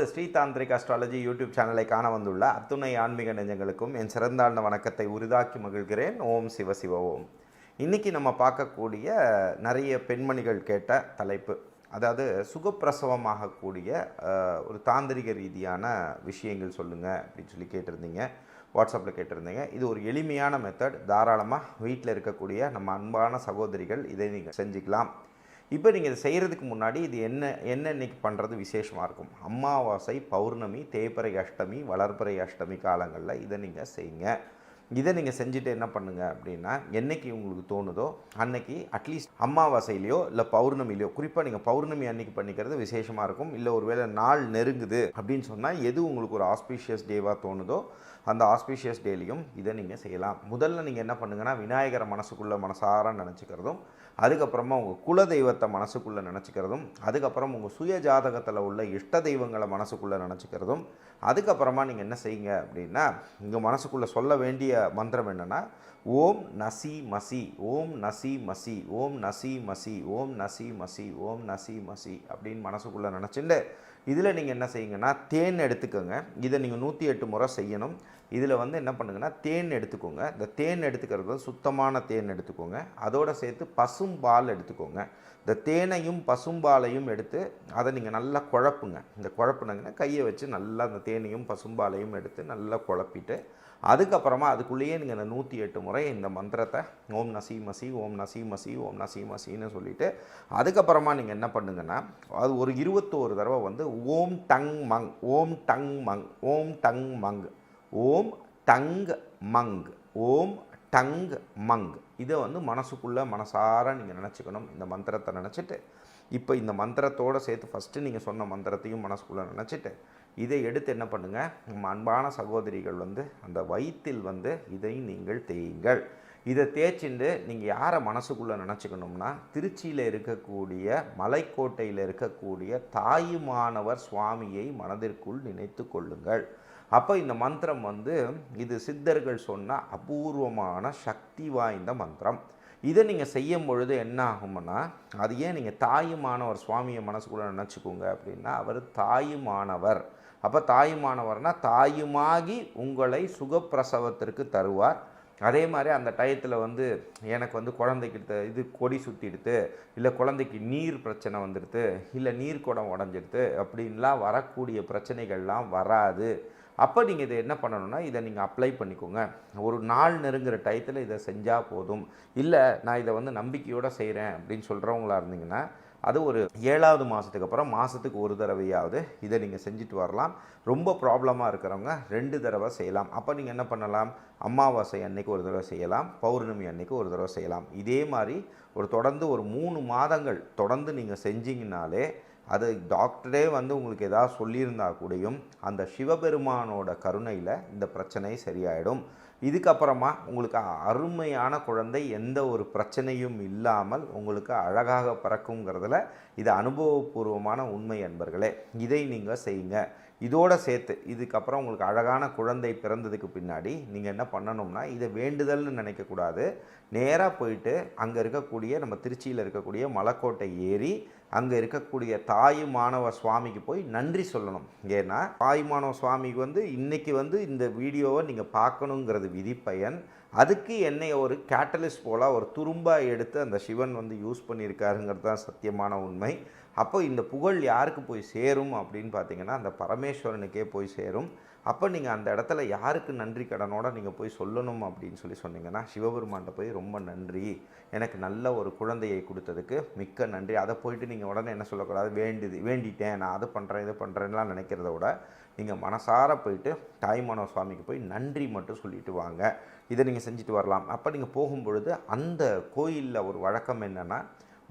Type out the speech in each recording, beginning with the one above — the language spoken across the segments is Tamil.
நமது ஸ்ரீதாந்திரிக் அஸ்ட்ராலஜி யூடியூப் சேனலை காண வந்துள்ள அத்துணை ஆன்மீக நெஞ்சங்களுக்கும் என் சிறந்தாழ்ந்த வணக்கத்தை உரிதாக்கி மகிழ்கிறேன். ஓம் சிவ சிவ ஓம். இன்னைக்கு நம்ம பார்க்கக்கூடிய நிறைய பெண்மணிகள் கேட்ட தலைப்பு அதாவது சுகப்பிரசவமாகக்கூடிய ஒரு தாந்திரிக ரீதியான விஷயங்கள் சொல்லுங்கள் அப்படின்னு சொல்லி கேட்டிருந்தீங்க. வாட்ஸ்அப்பில் கேட்டிருந்தீங்க. இது ஒரு எளிமையான மெத்தட் தாராளமாக வீட்டில் இருக்கக்கூடிய நம்ம அன்பான சகோதரிகள் இதை நீங்கள் செஞ்சுக்கலாம். இப்போ நீங்கள் இதை செய்கிறதுக்கு முன்னாடி இது என்ன என்ன இன்னைக்கு பண்ணுறது விசேஷமாக இருக்கும்? அமாவாசை பௌர்ணமி தேய்பிறை அஷ்டமி வளர்பிறை அஷ்டமி காலங்களில் இதை நீங்கள் செய்யுங்க. இதை நீங்கள் செஞ்சுட்டு என்ன பண்ணுங்க அப்படின்னா என்னைக்கு உங்களுக்கு தோணுதோ அன்னைக்கு அட்லீஸ்ட் அமாவாசையிலையோ இல்லை பௌர்ணமிலையோ குறிப்பாக நீங்கள் பௌர்ணமி அன்னைக்கு பண்ணிக்கிறது விசேஷமாக இருக்கும். இல்லை ஒருவேளை நாள் நெருங்குது அப்படின்னு சொன்னால் எது உங்களுக்கு ஒரு ஆஸ்பீஷியஸ் டேவாக தோணுதோ அந்த ஆஸ்பீஷியஸ் டேலையும் இதை நீங்கள் செய்யலாம். முதல்ல நீங்கள் என்ன பண்ணுங்கன்னா விநாயகரை மனசுக்குள்ளே மனசார நினச்சிக்கிறதும் அதுக்கப்புறமா உங்கள் குல தெய்வத்தை மனசுக்குள்ளே நினச்சிக்கிறதும் அதுக்கப்புறம் உங்கள் சுய ஜாதகத்தில் உள்ள இஷ்ட தெய்வங்களை மனசுக்குள்ளே நினச்சிக்கிறதும் அதுக்கப்புறமா நீங்கள் என்ன செய்யுங்க அப்படின்னா உங்கள் மனசுக்குள்ளே சொல்ல வேண்டிய மந்திரம் என்னென்னா ஓம் நசி மசி ஓம் நசி மசி ஓம் நசி மசி ஓம் நசி மசி ஓம் நசி மசி அப்படின்னு மனசுக்குள்ளே நினச்சிட்டு இதில் நீங்கள் என்ன செய்யுங்கன்னா தேன் எடுத்துக்கோங்க. இதை நீங்கள் நூற்றி எட்டு முறை செய்யணும். இதில் வந்து என்ன பண்ணுங்கன்னா தேன் எடுத்துக்கோங்க. இந்த தேன் எடுத்துக்கிறது சுத்தமான தேன் எடுத்துக்கோங்க. அதோடு சேர்த்து பசும்பால் எடுத்துக்கோங்க. இந்த தேனையும் பசும்பாலையும் எடுத்து அதை நீங்கள் நல்லா குழப்புங்க. இந்த குழப்புனங்கன்னா கையை வச்சு நல்லா அந்த தேனையும் பசும்பாலையும் எடுத்து நல்லா குழப்பிட்டு அதுக்கப்புறமா அதுக்குள்ளேயே நீங்கள் இந்த நூற்றி எட்டு முறை இந்த மந்திரத்தை ஓம் நசி மசி ஓம் நசி மசி ஓம் நசி மசின்னு சொல்லிவிட்டு அதுக்கப்புறமா நீங்கள் என்ன பண்ணுங்கன்னா அது ஒரு இருபத்தோரு தடவை வந்து ஓம் டங் மங் ஓம் டங் மங் ஓம் டங் மங் ஓம் டங் மங் ஓம் டங் மங். இதை வந்து மனசுக்குள்ளே மனசார நீங்கள் நினச்சிக்கணும். இந்த மந்திரத்தை நினச்சிட்டு இப்போ இந்த மந்திரத்தோடு சேர்த்து ஃபஸ்ட்டு நீங்கள் சொன்ன மந்திரத்தையும் மனசுக்குள்ளே நினச்சிட்டு இதை எடுத்து என்ன பண்ணுங்கள் நம்ம அன்பான சகோதரிகள் வந்து அந்த வயிற்றில் வந்து இதை நீங்கள் தேயுங்கள். இதை தேய்ச்சிண்டு நீங்கள் யாரை மனசுக்குள்ளே நினச்சிக்கணும்னா திருச்சியில் இருக்கக்கூடிய மலைக்கோட்டையில் இருக்கக்கூடிய தாயுமானவர் சுவாமியை மனதிற்குள் நினைத்து கொள்ளுங்கள். அப்போ இந்த மந்திரம் வந்து இது சித்தர்கள் சொன்ன அபூர்வமான சக்தி வாய்ந்த மந்திரம். இதை நீங்கள் செய்யும் பொழுது என்ன ஆகும்னா அது ஏன் நீங்கள் தாயுமானவர் சுவாமியை மனசுக்குள்ளே நினச்சிக்கோங்க அப்படின்னா அவர் தாயுமானவர். அப்போ தாயுமானவர்னால் தாயுமாகி உங்களை சுகப்பிரசவத்திற்கு தருவார். அதே மாதிரி அந்த டயத்தில் வந்து எனக்கு வந்து குழந்தைக்கு இது கொடி சுற்றிடுது இல்லை குழந்தைக்கு நீர் பிரச்சனை வந்துடுது இல்லை நீர் குடம் உடஞ்சிடுது அப்படின்லாம் வரக்கூடிய பிரச்சனைகள்லாம் வராது. அப்போ நீங்கள் இதை என்ன பண்ணணும்னா இதை நீங்கள் அப்ளை பண்ணிக்கோங்க. ஒரு நாள் நெருங்குற டயத்தில் இதை செஞ்சால் போதும். இல்லை நான் இதை வந்து நம்பிக்கையோடு செய்கிறேன் அப்படின்னு சொல்கிறவங்களா இருந்தீங்கன்னா அது ஒரு ஏழாவது மாதத்துக்கு அப்புறம் மாதத்துக்கு ஒரு தடவையாவது இதை நீங்கள் செஞ்சுட்டு வரலாம். ரொம்ப ப்ராப்ளமாக இருக்கிறவங்க ரெண்டு தடவை செய்யலாம். அப்போ நீங்கள் என்ன பண்ணலாம்? அமாவாசை அன்னைக்கு ஒரு தடவை செய்யலாம். பௌர்ணமி அன்னைக்கு ஒரு தடவை செய்யலாம். இதே மாதிரி ஒரு தொடர்ந்து ஒரு மூணு மாதங்கள் தொடர்ந்து நீங்கள் செஞ்சீங்கனாலே அது டாக்டரே வந்து உங்களுக்கு ஏதாவது சொல்லியிருந்தா கூடயும் அந்த சிவபெருமானோட கருணையில் இந்த பிரச்சனை சரியாயிடும். இதுக்கப்புறமா உங்களுக்கு அருமையான குழந்தை எந்த ஒரு பிரச்சனையும் இல்லாமல் உங்களுக்கு அழகாக பிறக்குங்கிறதுல இது அனுபவபூர்வமான உண்மை அன்பர்களே. இதை நீங்கள் செய்யுங்க. இதோட சேர்த்து இதுக்கப்புறம் உங்களுக்கு அழகான குழந்தை பிறந்ததுக்கு பின்னாடி நீங்கள் என்ன பண்ணணும்னா இதை வேண்டுதல்னு நினைக்கக்கூடாது. நேராக போயிட்டு அங்கே இருக்கக்கூடிய நம்ம திருச்சியில் இருக்கக்கூடிய மலைக்கோட்டை ஏறி அங்கே இருக்கக்கூடிய தாய் மாணவ சுவாமிக்கு போய் நன்றி சொல்லணும். ஏன்னா தாய் மாணவ சுவாமிக்கு வந்து இன்றைக்கி வந்து இந்த வீடியோவை நீங்கள் பார்க்கணுங்கிறது விதிப்பயன். அதுக்கு என்னை ஒரு கேட்டலிஸ்ட் போல் ஒரு துரும்பாக எடுத்து அந்த சிவன் வந்து யூஸ் பண்ணியிருக்காருங்கிறது தான் சத்தியமான உண்மை. அப்போ இந்த புகழ் யாருக்கு போய் சேரும் அப்படின்னு பார்த்தீங்கன்னா அந்த பரமேஸ்வரனுக்கே போய் சேரும். அப்போ நீங்கள் அந்த இடத்துல யாருக்கு நன்றி கடனோட நீங்கள் போய் சொல்லணும் அப்படின்னு சொல்லி சொன்னீங்கன்னா சிவபெருமான்கிட்ட போய் ரொம்ப நன்றி. எனக்கு நல்ல ஒரு குழந்தையை கொடுத்ததுக்கு மிக்க நன்றி. அதை போயிட்டு நீங்கள் உடனே என்ன சொல்லக்கூடாது? வேண்டிது வேண்டிட்டேன். நான் அதை பண்ணுறேன் இதை பண்ணுறேன்லாம் நினைக்கிறத விட நீங்கள் மனசார போயிட்டு தாய்மானவ சுவாமிக்கு போய் நன்றி மட்டும் சொல்லிட்டு வாங்க. இதை நீங்கள் செஞ்சுட்டு வரலாம். அப்போ நீங்கள் போகும்பொழுது அந்த கோயிலில் ஒரு வழக்கம் என்னென்னா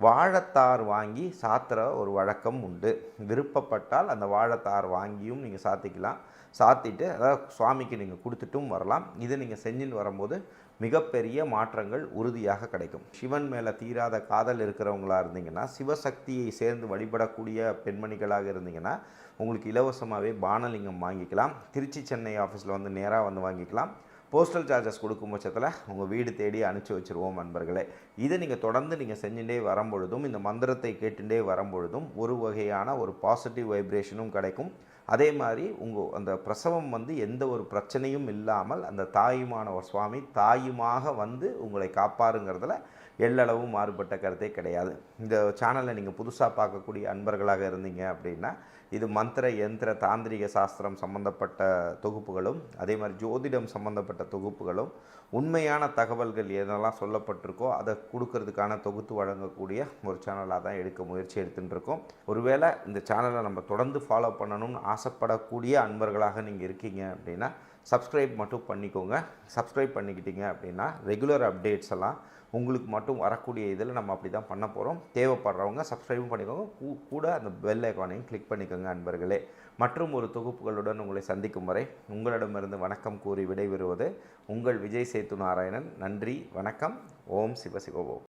வாழைத்தார் வாங்கி சாத்துற ஒரு வழக்கம் உண்டு. விருப்பப்பட்டால் அந்த வாழைத்தார் வாங்கியும் நீங்கள் சாத்திக்கலாம். சாத்திட்டு அதாவது சுவாமிக்கு நீங்கள் கொடுத்துட்டும் வரலாம். இதை நீங்கள் செஞ்சுன்னு வரும்போது மிகப்பெரிய மாற்றங்கள் உறுதியாக கிடைக்கும். சிவன் மேலே தீராத காதல் இருக்கிறவங்களா இருந்தீங்கன்னா சிவசக்தியை சேர்ந்து வழிபடக்கூடிய பெண்மணிகளாக இருந்தீங்கன்னா உங்களுக்கு இலவசமாகவே பானலிங்கம் வாங்கிக்கலாம். திருச்சி சென்னை ஆஃபீஸில் வந்து நேராக வந்து வாங்கிக்கலாம். போஸ்டல் சார்ஜஸ் கொடுக்கும் பட்சத்தில் உங்கள் வீடு தேடி அனுப்பிச்சி வச்சுருவோம் நண்பர்களே. இதை நீங்கள் தொடர்ந்து நீங்கள் செஞ்சுட்டே வரும்பொழுதும் இந்த மந்திரத்தை கேட்டுட்டே வரும்பொழுதும் ஒரு வகையான ஒரு பாசிட்டிவ் வைப்ரேஷனும் கிடைக்கும். அதே மாதிரி உங்கள் அந்த பிரசவம் வந்து எந்த ஒரு பிரச்சனையும் இல்லாமல் அந்த தாயுமான ஒரு சுவாமி தாயுமாக வந்து உங்களை காப்பாருங்கிறதுல எல்லளவும் மாறுபட்ட கருத்தே கிடையாது. இந்த சேனலை நீங்கள் புதுசாக பார்க்கக்கூடிய அன்பர்களாக இருந்தீங்க அப்படின்னா இது மந்திர யந்திர தாந்திரிக சாஸ்திரம் சம்பந்தப்பட்ட தொகுப்புகளும் அதே மாதிரி ஜோதிடம் சம்பந்தப்பட்ட தொகுப்புகளும் உண்மையான தகவல்கள் எதெல்லாம் சொல்லப்பட்டிருக்கோ அதை கொடுக்கறதுக்கான தொகுத்து வழங்கக்கூடிய ஒரு சேனலாக தான் எடுக்க முயற்சி எடுத்துட்டு இருக்கோம் ஒருவேளை இந்த சேனலை நம்ம தொடர்ந்து ஃபாலோ பண்ணணும்னு ஆசை ஆசைப்படக்கூடிய அன்பர்களாக நீங்கள் இருக்கீங்க அப்படின்னா சப்ஸ்கிரைப் மட்டும் பண்ணிக்கோங்க. சப்ஸ்கிரைப் பண்ணிக்கிட்டீங்க அப்படின்னா ரெகுலர் அப்டேட்ஸ் எல்லாம் உங்களுக்கு மட்டும் வரக்கூடிய இதில் நம்ம அப்படி தான் பண்ண போகிறோம் தேவைப்படுறவங்க சப்ஸ்கிரைபும் பண்ணிக்கோங்க. கூ- கூட அந்த பெல் ஐக்கானையும் கிளிக் பண்ணிக்கோங்க அன்பர்களே. மற்றும் ஒரு தொகுப்புகளுடன் உங்களை சந்திக்கும் வரை உங்களிடமிருந்து வணக்கம் கூறி விடைபெறுவது உங்கள் விஜய் சேத்து நாராயணன் நன்றி வணக்கம். ஓம் சிவசிவோம்